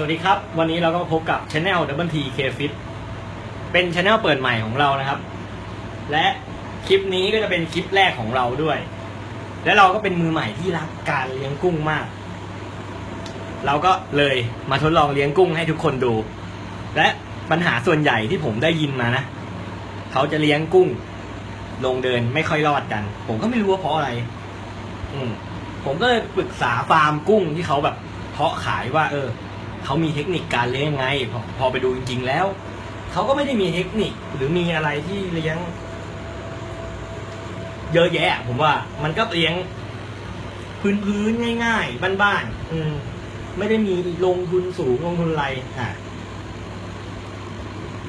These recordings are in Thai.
สวัสดีครับ วันนี้เราก็พบกับ Channel Double T K Fit เป็น Channel เปิดใหม่ของเรานะครับ และคลิปนี้ก็จะเป็นคลิปแรกของเราด้วย และเราก็เป็นมือใหม่ที่รักการเลี้ยงกุ้งมาก เราก็เลยมาทดลองเลี้ยงกุ้งให้ทุกคนดู และปัญหาส่วนใหญ่ที่ผมได้ยินมานะ เขาจะเลี้ยงกุ้ง ลงเดินไม่ค่อยรอดกัน ผมก็ไม่รู้ว่าเพราะอะไร อืมผมก็เลยปรึกษาฟาร์มกุ้งที่เขาแบบเพาะขายว่า เออ เขามีเทคนิคการเลี้ยงยังไงพอพอไปดูจริง ๆ แล้ว เขาก็ไม่ได้มีเทคนิคหรือมีอะไรที่เลี้ยง เยอะแยะ ผมว่า มันก็เลี้ยง พื้นๆง่าย ๆ บ้านๆอืม ไม่ได้มีลงทุนสูงลงทุนอะไรอะ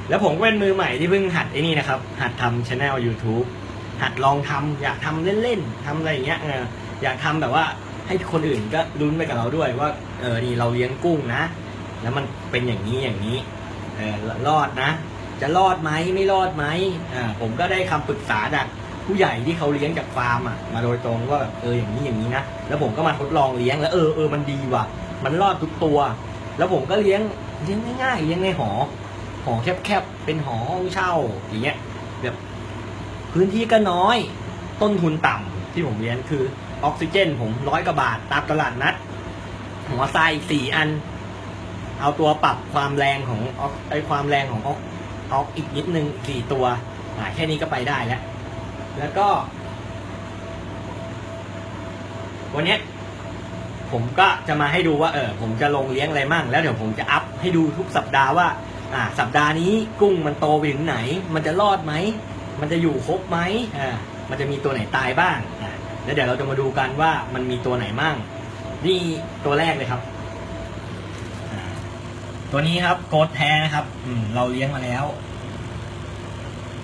แล้วผมเป็นมือใหม่ที่เพิ่งหัดไอ้นี่นะครับ หัดทำช anel YouTube หัดลองทำอยากทำเล่นๆทำอะไรอย่างเงี้ยเอออยากทำแบบว่า ให้คนอื่นก็ลุ้นไปกับเราด้วยว่าเออนี่เราเลี้ยงกุ้งนะ แล้วมันเป็นอย่างนี้อย่างนี้เออรอดนะ จะรอดไหมไม่รอดไหมอ่าผมก็ได้คำปรึกษาจากผู้ใหญ่ที่เขาเลี้ยงจากฟาร์มอะมาโดยตรงว่าเอออย่างนี้อย่างนี้นะแล้วผมก็มาทดลองเลี้ยงแล้วเออเออมันดีว่ะ มันรอดทุกตัว แล้วผมก็เลี้ยงเลี้ยงง่ายๆเลี้ยงในหอหอแคบๆเป็นหอห้องเช่าอย่างเงี้ยแบบพื้นที่ก็น้อย ต้นทุนต่ำที่ผมเรียนคือ ออกซิเจนผมร้อยกว่าบาทตามตลาดนัด หัวไส้สี่อัน เอาตัวปรับความแรงของออกไอความแรงของออกออกอีกนิดนึงสี่ตัวอ่าแค่นี้ก็ไปได้แล้ว แล้วก็ วันนี้ผมก็จะมาให้ดูว่าเออผมจะลงเลี้ยงอะไรมั่ง แล้วเดี๋ยวผมจะอัพให้ดูทุกสัปดาห์ว่า อ่า สัปดาห์นี้กุ้งมันโตไปถึงไหน มันจะรอดไหม มันจะอยู่ครบไหมอ่ามันจะมีตัวไหนตายบ้างอ่า แล้วเดี๋ยวเราจะมาดูกันว่ามันมีตัวไหนมั่ง นี่ตัวแรกเลยครับ ตัวนี้ครับโกดแท้นะครับ อืม เราเลี้ยงมาแล้ว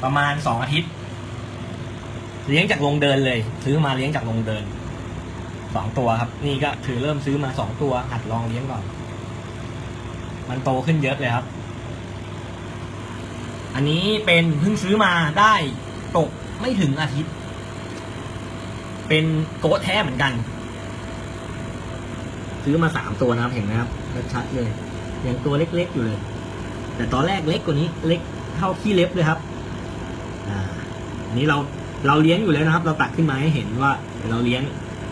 ประมาณสองอาทิตย์ เลี้ยงจากโรงเดินเลย ซื้อมาเลี้ยงจากโรงเดินสองตัวครับ นี่ก็ถือเริ่มซื้อมาสองตัวหัดลองเลี้ยงก่อน มันโตขึ้นเยอะเลยครับ อันนี้เป็นเพิ่งซื้อมาได้ตกไม่ถึงอาทิตย์ เป็นโกดแท้เหมือนกัน ซื้อมาสามตัวนะครับเห็นไหมครับชัดเลย อยังตัวเล็กๆอยู่เลย แต่ตอนแรกเล็กกว่านี้เล็กเท่าขี้เล็บเลยครับ อ่าอันนี้เราเราเลี้ยงอยู่แล้วนะครับ เราตัดขึ้นมาให้เห็นว่าเราเลี้ยง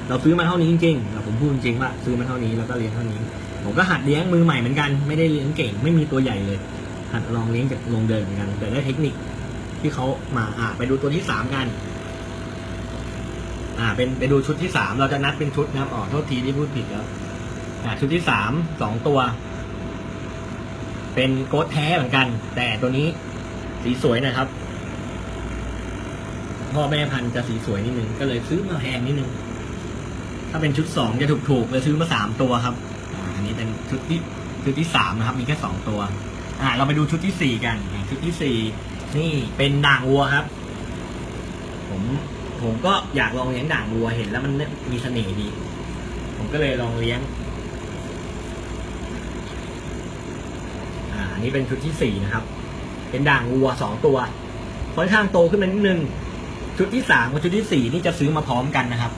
เราซื้อมาเท่านี้จริงๆเราผมพูดจริงๆว่าซื้อมาเท่านี้แล้วก็เลี้ยงเท่านี้ ผมก็หัดเลี้ยงมือใหม่เหมือนกันไม่ได้เลี้ยงเก่ง ไม่มีตัวใหญ่เลย หัดลองเลี้ยงจากลงเดินเหมือนกัน แต่ได้เทคนิคที่เขามาอ่าไปดูตัวที่สามกัน อ่า เป็นไปดูชุดที่สามเราจะนัดเป็นชุดนะครับอ๋อโทษทีที่พูดผิดแล้วอ่าชุดที่สามสองตัว เป็นโกดแท้เหมือนกัน แต่ตัวนี้สีสวยนะครับ พ่อแม่พันธุ์จะสีสวยนิดนึง ก็เลยซื้อมาแพงนิดนึง ถ้าเป็นชุดสองจะถูกๆเลยซื้อมาสามตัวครับอ่าอันนี้เป็นชุดที่ชุดที่สามนะครับ มีแค่สองตัว อ่า เราไปดูชุดที่สี่กัน ชุดที่สี่นี่เป็นด่างวัวครับ ผม ผมก็อยากลองเลี้ยงด่างวัวเห็นแล้วมันมีเสน่ห์ดี ผมก็เลยลองเลี้ยง อ่าอันนี้เป็นชุดที่สี่นะครับ เป็นด่างวัวสองตัวค่อนข้างโตขึ้นมานิดนึงชุดที่สามกับชุดที่สี่นี่จะซื้อมาพร้อมกันนะครับ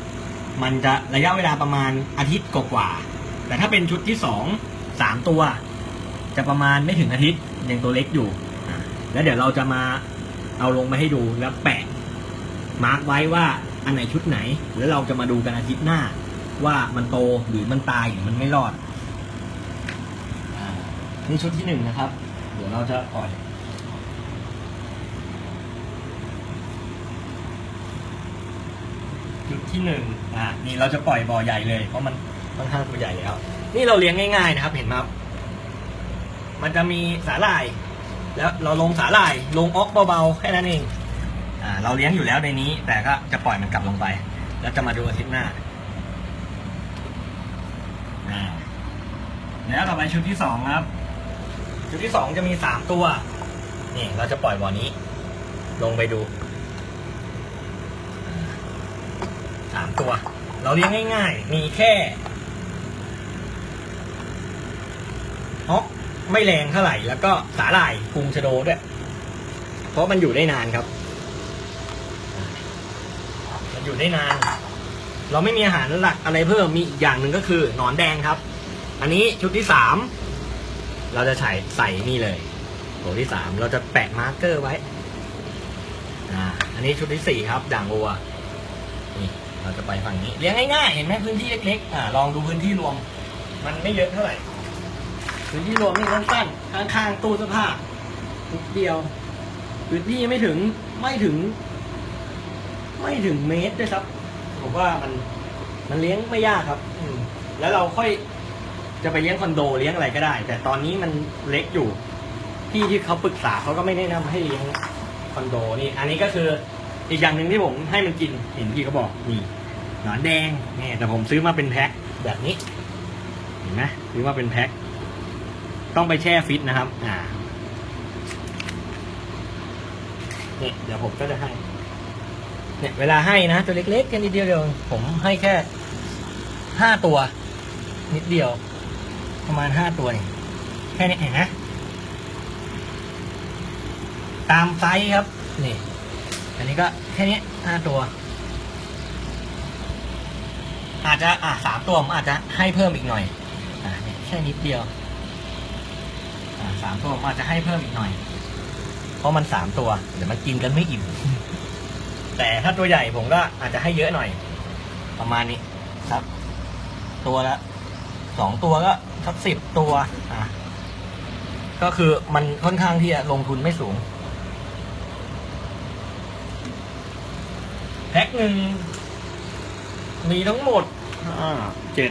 มันจะระยะเวลาประมาณอาทิตย์กว่าแต่ถ้าเป็นชุดที่สองสามตัว จะประมาณไม่ถึงอาทิตย์ยังตัวเล็กอยู่ แล้วเดี๋ยวเราจะมาเอาลงมาให้ดูแล้วแปะ มาร์กไว้ว่าอันไหนชุดไหน แล้วเราจะมาดูกันอาทิตย์หน้า ว่ามันโตหรือมันตายหรือมันไม่รอดอ่านี่ชุดที่หนึ่งนะครับ เดี๋ยวเราจะปล่อยจุดที่หนึ่งอ่านี่เราจะปล่อยบ่อใหญ่เลยเพราะมันค่อนข้างตัวใหญ่แล้ว นี่เราเลี้ยงง่ายๆนะครับ เห็นไหมครับมันจะมีสาหร่าย แล้วเราลงสาหร่าย ลงออกเบาๆแค่นั้นเอง เราเลี้ยงอยู่แล้วในนี้ แต่ก็จะปล่อยมันกลับลงไป แล้วจะมาดูอาทิตย์หน้า แล้วต่อไปชุดที่สองครับ ชุดที่สองจะมีสามตัว นี่เราจะปล่อยบ่อนี้ ลงไปดูสามตัว เราเลี้ยงง่ายๆ มีแค่ฮอกไม่แรงเท่าไหร่ แล้วก็สาหร่ายพุงชะโดด้วย เพราะมันอยู่ได้นานครับ อยู่ได้นาน เราไม่มีอาหารหลักอะไรเพิ่มมีอีกอย่างหนึ่งก็คือหนอนแดงครับ อันนี้ชุดที่สามเราจะใส่ใส่นี่เลยตัวที่สามเราจะแปะมาร์กเกอร์ไว้อ่าอันนี้ชุดที่สี่ครับด่างวัวนี่เราจะไปฝั่งนี้เลี้ยงง่ายๆเห็นไหมพื้นที่เล็กๆอ่าลองดูพื้นที่รวม มันไม่เยอะเท่าไหร่พื้นที่รวมนี่สั้นๆข้างๆตู้เสื้อผ้านิดเดียวพื้นที่ไม่ถึงไม่ถึง ไม่ถึงเมตรด้วยครับ ผมว่ามันมันเลี้ยงไม่ยากครับ อืมแล้วเราค่อยจะไปเลี้ยงคอนโดเลี้ยงอะไรก็ได้ แต่ตอนนี้มันเล็กอยู่พี่ที่เขาปรึกษาเขาก็ไม่แนะนำให้เลี้ยงคอนโดนี่ อันนี้ก็คืออีกอย่างหนึ่งที่ผมให้มันกินเห็นพี่เขาบอกนี่หนอนแดงนี่แต่ผมซื้อมาเป็นแพ็คแบบนี้ เห็นไหมซื้อมาเป็นแพ็คต้องไปแช่ฟิตนะครับ อ่าเนี่ยเดี๋ยวผมก็จะให้ เนี่ยเวลาให้นะตัวเล็กๆแค่นิดเดียวเดียวผมให้แค่ห้าตัว นิดเดียว ประมาณห้าตัวเองแค่นี้เห็นไหมตามไซส์ครับ นี่ อันนี้ก็แค่นี้ห้าตัว อาจจะอะสามตัวผมอาจจะให้เพิ่มอีกหน่อยอ่าเนี่ยแค่นิดเดียวอ่าสามตัวผมอาจจะให้เพิ่มอีกหน่อย เพราะมันสามตัว เดี๋ยวมันกินกันไม่อิ่ม แต่ถ้าตัวใหญ่ผมก็อาจจะให้เยอะหน่อย ประมาณนี้ครับ ตัวละสองตัวก็สักสิบตัวอะก็คือมันค่อนข้างที่จะลงทุนไม่สูงแพ็คหนึ่งมีทั้งหมดห้าเจ็ด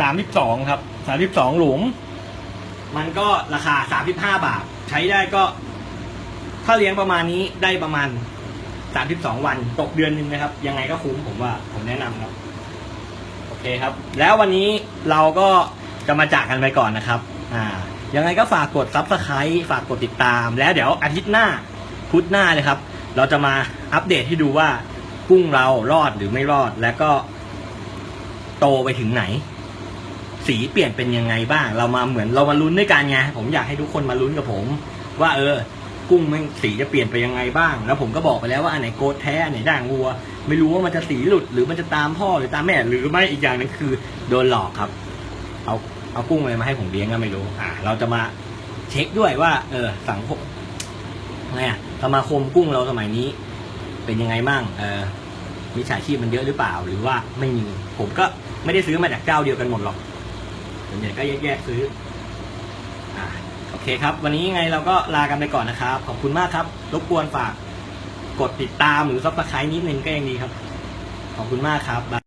สามสิบสองครับสามสิบสองหลุม มันก็ราคาสามสิบห้าบาท ใช้ได้ก็ ถ้าเลี้ยงประมาณนี้ได้ประมาณสามสิบสองวันตกเดือนหนึ่งนะครับ ยังไงก็คุ้มผมว่าผมแนะนำครับ โอเคครับ แล้ววันนี้เราก็จะมาจากกันไปก่อนนะครับ อ่า ยังไงก็ฝากกดซับสไคร b e ฝากกดติดตาม แล้วเดี๋ยวอาทิตย์หน้าพุธหน้าเลยครับ เราจะมาอัปเดตให้ดูว่ากุ้งเรารอดหรือไม่รอดแล้วก็โตไปถึงไหน สีเปลี่ยนเป็นยังไงบ้าง เรามาเหมือนเรามาลุ้นด้วยกันไงผมอยากให้ทุกคนมาลุ้นกับผม ว่าเออ กุ้งมันสีจะเปลี่ยนไปยังไงบ้าง แล้วผมก็บอกไปแล้วว่าอันไหนโกดแท้อันไหนด่างวัว ไม่รู้ว่ามันจะสีหลุดหรือมันจะตามพ่อหรือตามแม่ หรือไม่อีกอย่างหนึงคือโดนหลอกครับ เอาเอากุ้งอะไรมาให้ผมเลี้ยงก็ไม่รู้ อ่า เราจะมาเช็คด้วยว่า เออ สังคมไงอะสมาคมกุ้งเราสมัยนี้ เป็นยังไงบ้างเออมิจฉาชีพมันเยอะหรือเปล่า หรือว่าไม่มี ผมก็ไม่ได้ซื้อมาจากเจ้าเดียวกันหมดหรอก ส่วนใหญ่ก็แยกๆซื้ออ่าโอเคครับ วันนี้ยังไงเราก็ลากันไปก่อนนะครับ ขอบคุณมากครับ รบกวนฝาก กดติดตามหรือซับสไครต์นิดนึงก็ยังดีครับ ขอบคุณมากครับบาย